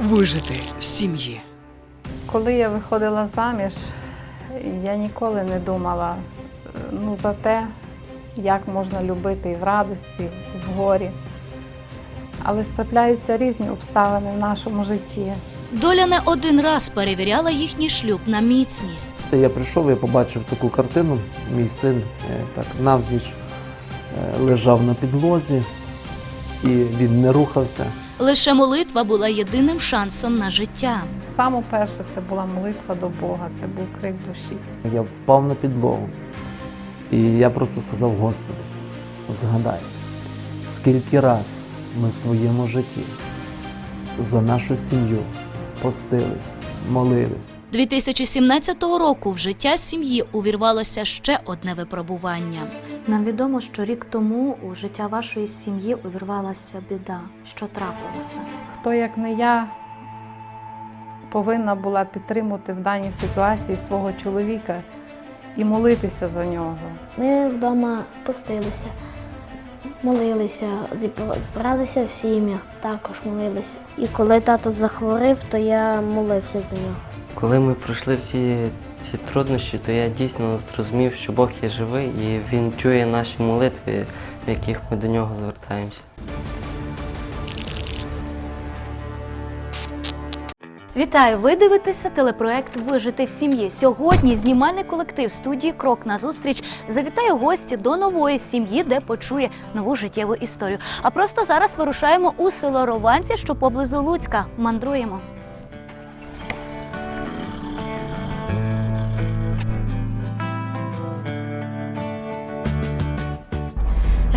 Вижити в сім'ї. Коли я виходила заміж, я ніколи не думала ну, за те, як можна любити і в радості, і в горі. Але трапляються різні обставини в нашому житті. Доля не один раз перевіряла їхній шлюб на міцність. Я прийшов, я побачив таку картину. Мій син е, так навзніч е, лежав на підлозі, і він не рухався. Лише молитва була єдиним шансом на життя. Саме перше це була молитва до Бога, це був крик душі. Я впав на підлогу. І я просто сказав: Господи, згадай, скільки раз ми в своєму житті за нашу сім'ю постились, молились. 2017 року в життя сім'ї увірвалося ще одне випробування. Нам відомо, що рік тому у життя вашої сім'ї увірвалася біда. Що трапилося? Хто, як не я, повинна була підтримати в даній ситуації свого чоловіка і молитися за нього. Ми вдома постилися, молилися, збиралися в сім'ях, також молилися. І коли тато захворів, то я молився за нього. Коли ми пройшли всі ці труднощі, то я дійсно зрозумів, що Бог є живий і Він чує наші молитви, в яких ми до нього звертаємося. Вітаю! Ви дивитеся телепроект Вижити в сім'ї. Сьогодні знімальний колектив студії Крок назустріч завітає у гості до нової сім'ї, де почує нову життєву історію. А просто зараз вирушаємо у село Рованці, що поблизу Луцька. Мандруємо.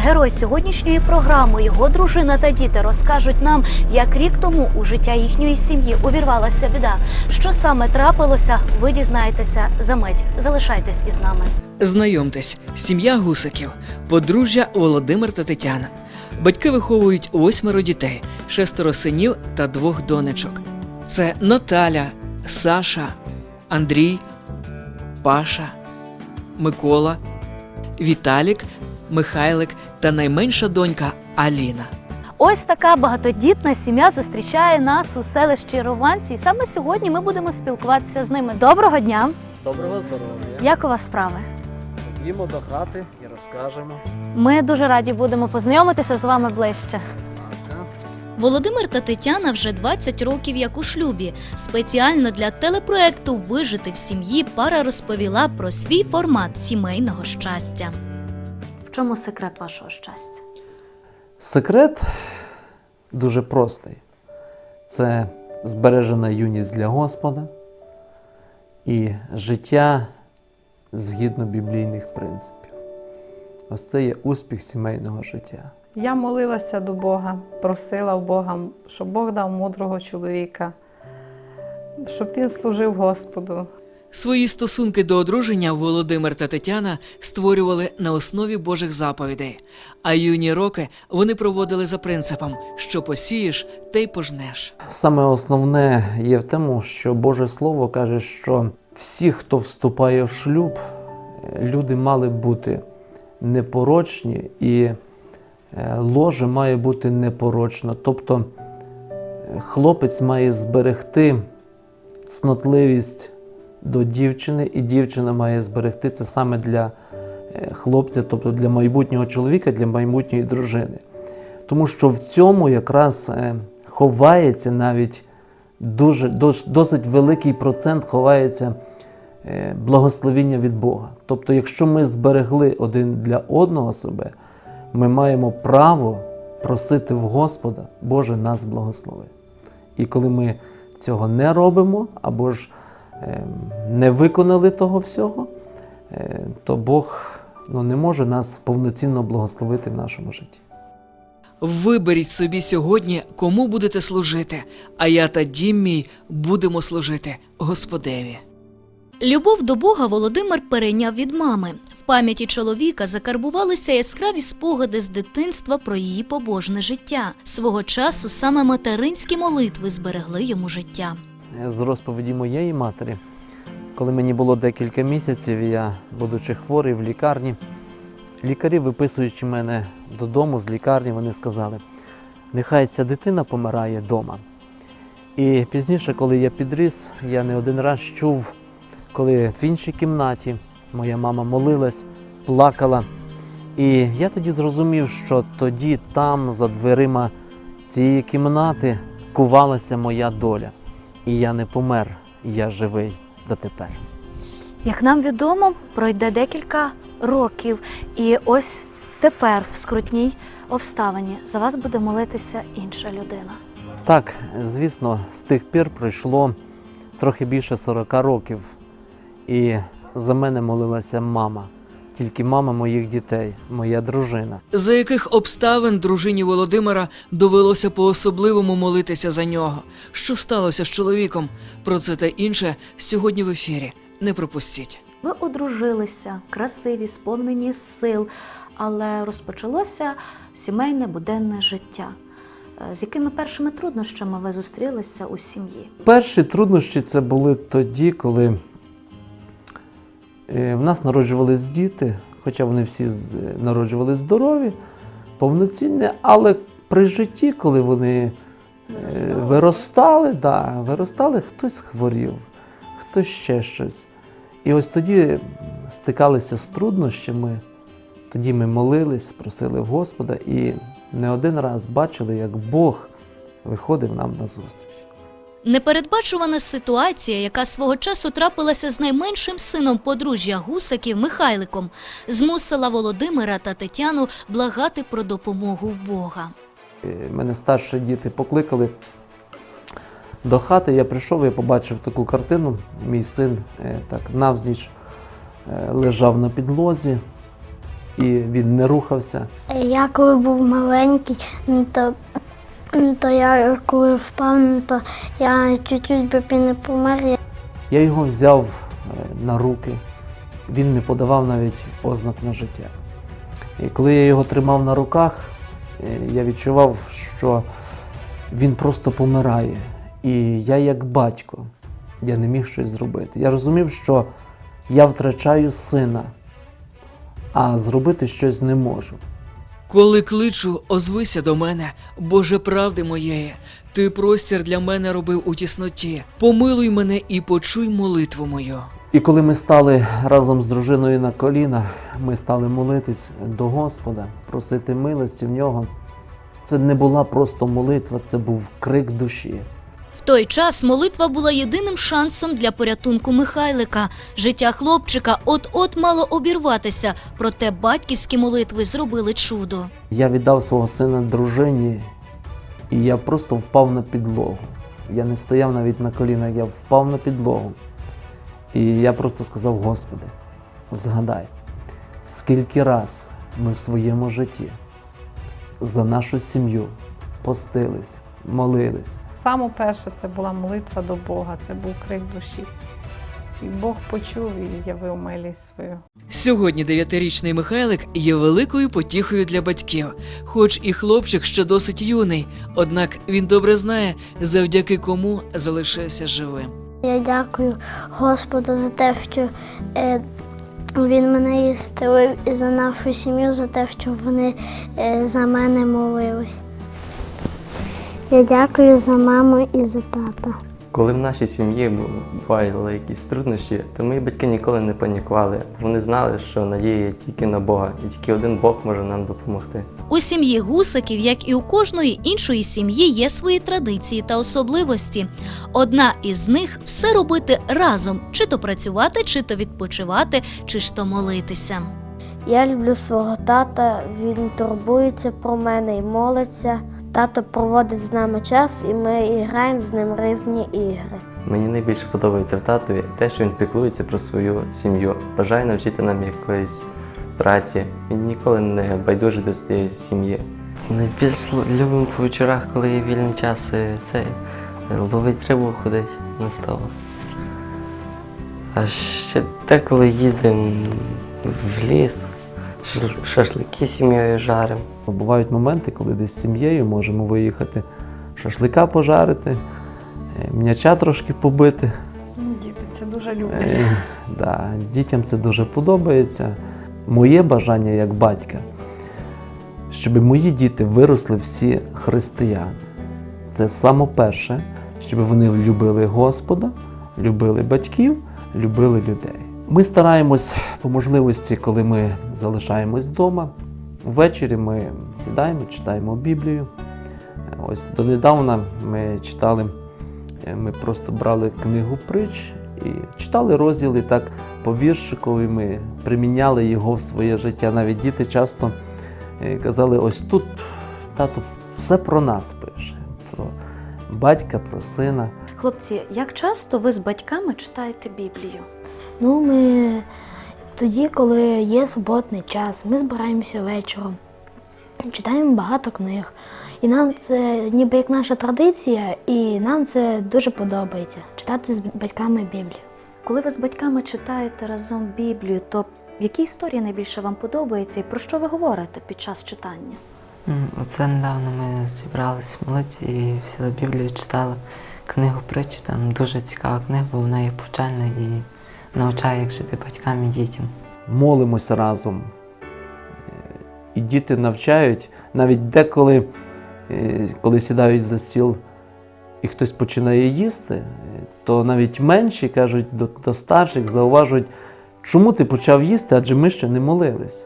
Герой сьогоднішньої програми, його дружина та діти розкажуть нам, як рік тому у життя їхньої сім'ї увірвалася біда. Що саме трапилося, ви дізнаєтеся за мить. Залишайтесь із нами. Знайомтесь, сім'я гусиків, подружжя Володимир та Тетяна. Батьки виховують восьмеро дітей, шестеро синів та двох донечок. Це Наталя, Саша, Андрій, Паша, Микола, Віталік, Михайлик та найменша донька Аліна. Ось така багатодітна сім'я зустрічає нас у селищі Рованці. І саме сьогодні ми будемо спілкуватися з ними. Доброго дня! Доброго здоров'я! Як у вас справи? Їмо до хати і розкажемо. Ми дуже раді будемо познайомитися з вами ближче. Володимир та Тетяна вже 20 років як у шлюбі. Спеціально для телепроекту Вижити в сім'ї пара розповіла про свій формат сімейного щастя. В чому секрет вашого щастя? Секрет дуже простий. Це збережена юність для Господа і життя згідно біблійних принципів. Ось це є успіх сімейного життя. Я молилася до Бога, просила у Бога, щоб Бог дав мудрого чоловіка, щоб він служив Господу. Свої стосунки до одруження Володимир та Тетяна створювали на основі Божих заповідей, а юні роки вони проводили за принципом, що посієш, те й пожнеш. Саме основне є в тому, що Боже Слово каже, що всі, хто вступає в шлюб, люди мали бути непорочні, і е, ложе має бути непорочно. Тобто е, хлопець має зберегти цнотливість до дівчини, і дівчина має зберегти це саме для е, хлопця, тобто для майбутнього чоловіка, для майбутньої дружини. Тому що в цьому якраз е, ховається навіть дуже, досить великий процент ховається е, благословіння від Бога. Тобто, якщо ми зберегли один для одного себе, ми маємо право просити в Господа, Боже, нас благослови. І коли ми цього не робимо, або ж не виконали того всього, е, то Бог ну, не може нас повноцінно благословити в нашому житті. Виберіть собі сьогодні, кому будете служити, а я та дім мій будемо служити Господеві. Любов до Бога Володимир перейняв від мами. В пам'яті чоловіка закарбувалися яскраві спогади з дитинства про її побожне життя. Свого часу саме материнські молитви зберегли йому життя. З розповіді моєї матері. Коли мені було декілька місяців, я, будучи хворий в лікарні, лікарі, виписуючи мене додому з лікарні, вони сказали: нехай ця дитина помирає вдома. І пізніше, коли я підріс, я не один раз чув, коли в іншій кімнаті моя мама молилась, плакала. І я тоді зрозумів, що тоді там, за дверима цієї кімнати, кувалася моя доля. І я не помер, я живий дотепер. Як нам відомо, пройде декілька років, і ось тепер, в скрутній обставині, за вас буде молитися інша людина. Так, звісно, з тих пір пройшло трохи більше 40 років, і за мене молилася мама, тільки мама моїх дітей, моя дружина. За яких обставин дружині Володимира довелося по-особливому молитися за нього? Що сталося з чоловіком? Про це та інше сьогодні в ефірі. Не пропустіть. Ви одружилися, красиві, сповнені сил, але розпочалося сімейне буденне життя. Е, З якими першими труднощами ви зустрілися у сім'ї? Перші труднощі це були тоді, коли в нас народжувались діти, хоча вони всі з- народжувались здорові, повноцінні, але при житті, коли вони е, виростали, да, виростали, хтось хворів, хтось ще щось. І ось тоді стикалися з труднощами, тоді ми молились, просили в Господа і не один раз бачили, як Бог виходив нам на зустріч. Непередбачувана ситуація, яка свого часу трапилася з найменшим сином подружжя гусаків Михайликом, змусила Володимира та Тетяну благати про допомогу в Бога. Е, Мене старші діти покликали до хати. Я прийшов, я побачив таку картину. Мій син е, так навзніч е, лежав на підлозі, і він не рухався. Я коли був маленький, ну, то, то я коли впав, ну, то я чуть-чуть би не помер. Я Я його взяв е, на руки, він не подавав навіть ознак на життя. І коли я його тримав на руках, е, я відчував, що він просто помирає. І я, як батько, я не міг щось зробити. Я розумів, що я втрачаю сина, а зробити щось не можу. Коли кличу, озвися до мене, Боже правди моєї, ти простір для мене робив у тісноті. Помилуй мене і почуй молитву мою. І коли ми стали разом з дружиною на коліна, ми стали молитись до Господа, просити милості в нього. Це не була просто молитва, це був крик душі. Той час молитва була єдиним шансом для порятунку Михайлика. Життя хлопчика от-от мало обірватися, проте батьківські молитви зробили чудо. Я віддав свого сина дружині, і я просто впав на підлогу. Я не стояв навіть на колінах, я впав на підлогу. І я просто сказав: Господи, згадай, скільки раз ми в своєму житті за нашу сім'ю постились, молились. Саме перше це була молитва до Бога, це був крик душі. І Бог почув і явив милість свою. Сьогодні дев'ятирічний Михайлик є великою потіхою для батьків, хоч і хлопчик ще досить юний, однак він добре знає, завдяки кому залишився живим. Я дякую Господу за те, що е, він мене ісцелив і за нашу сім'ю, за те, що вони е, за мене молились. Я дякую за маму і за тата. Коли в нашій сім'ї бували якісь труднощі, то мої батьки ніколи не панікували. Вони знали, що надія є тільки на Бога, і тільки один Бог може нам допомогти. У сім'ї гусаків, як і у кожної іншої сім'ї, є свої традиції та особливості. Одна із них все робити разом: чи то працювати, чи то відпочивати, чи ж то молитися. Я люблю свого тата, він турбується про мене і молиться. Тато проводить з нами час, і ми граємо з ним різні ігри. Мені найбільше подобається в татові те, що він піклується про свою сім'ю, бажає навчити нам якоїсь праці. Він ніколи не байдужий до своєї сім'ї. Найбільш любимо по вечорах, коли є вільний час, це ловить рибу, ходить на ставок. А ще деколи їздимо в ліс, шашлики з сім'єю жаримо. Бувають моменти, коли десь з сім'єю можемо виїхати, шашлика пожарити, е, м'яча трошки побити. Діти це дуже люблять. Е, Да, дітям це дуже подобається. Моє бажання як батька, щоб мої діти виросли всі християни. Це саме перше, щоб вони любили Господа, любили батьків, любили людей. Ми стараємось по можливості, коли ми залишаємось вдома. Ввечері ми сідаємо, читаємо Біблію. Ось донедавна ми читали, е, ми просто брали книгу притч і читали розділи так по віршикові. Ми приміняли його в своє життя. Навіть діти часто е, казали: ось тут тато все про нас пише, про батька, про сина. Хлопці, як часто ви з батьками читаєте Біблію? Ну, ми тоді, коли є суботний час, ми збираємося вечором, читаємо багато книг. І нам це ніби як наша традиція, і нам це дуже подобається читати з батьками Біблію. Коли ви з батьками читаєте разом Біблію, то які історії найбільше вам подобаються і про що ви говорите під час читання? Оце недавно ми зібрались молитися і взяли Біблію, читали книгу притч. Там дуже цікава книга, бо вона є повчальна і навчає, як жити батькам і дітям. молимося разом. І діти навчають, навіть деколи, е, коли сідають за стіл і хтось починає їсти, то навіть менші кажуть до, до старших, зауважують, чому ти почав їсти, адже ми ще не молились.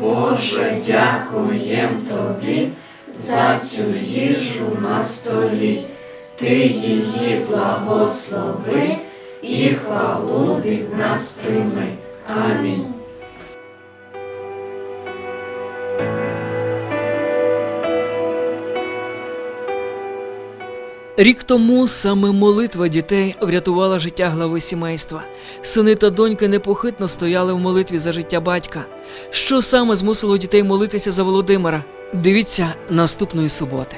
Боже, дякуєм тобі за цю їжу на столі. Ти її благослови і хвалу від нас прийми. Амінь. Рік тому саме молитва дітей врятувала життя глави сімейства. Сини та доньки непохитно стояли в молитві за життя батька. Що саме змусило дітей молитися за Володимира? Дивіться наступної суботи.